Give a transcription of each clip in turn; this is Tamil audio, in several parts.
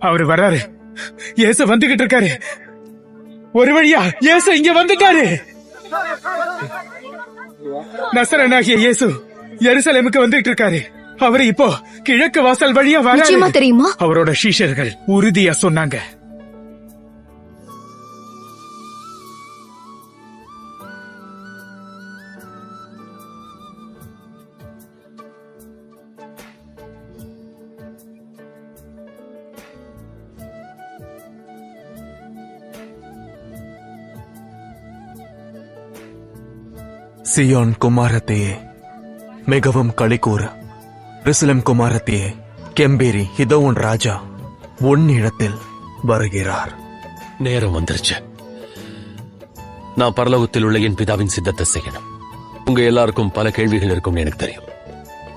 அவரு வராரு இயேசு வந்துகிட்டு இருக்காரு. ஒரு வழியா இயேசு இங்க வந்துட்டாரு. நசரனாகிய இயேசு எருசலேமுக்கு வந்துட்டு இருக்காரு. அவரு இப்போ கிழக்கு வாசல் வழியா வராரு. தெரியுமா? அவரோட சீஷர்கள் உறுதியா சொன்னாங்க. சியோன் குமாரத்தையே. மிகவும் களிக்கூற ரிசலம் குமாரத்தையே கெம்பீரி இதோ உன் ராஜா உன் இடத்தில் வருகிறார். நேரம் வந்துருச்சு. நான் பரலோகத்தில் உள்ள என் பிதாவின் சித்தத்தை செய்யணும். உங்க எல்லாருக்கும் பல கேள்விகள் இருக்கும்னு எனக்கு தெரியும்.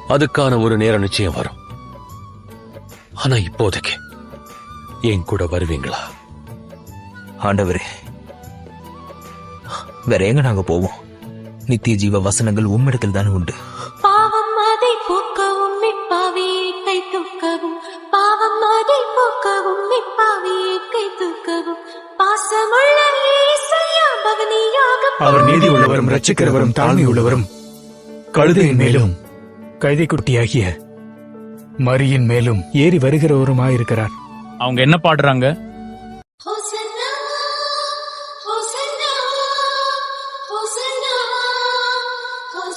அதுக்கான ஒரு நேரம் நிச்சயம் வரும். ஆனா இப்போதைக்கு என் கூட வருவீங்களா? ஆண்டவரே வேற எங்க நாங்க போவோம்? நித்திய ஜீவ வசனங்கள் உம்மிடத்தில் தானே உண்டு. பாவம் அதை போக்கவும் மிப்பாவியை கை தூக்கவும். பாவம் அதை போக்கவும் மிப்பாவியை கை தூக்கவும். பாசமுள்ள அவர் நீதி உள்ளவரும் ரட்சிக்கிறவரும் தாழ்மை உள்ளவரும் கழுதையின் மேலும் கைதைக்குட்டியாகிய மரியின் மேலும் ஏறி வருகிறவருமாயிருக்கிறார். அவங்க என்ன பாடுறாங்க?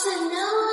to know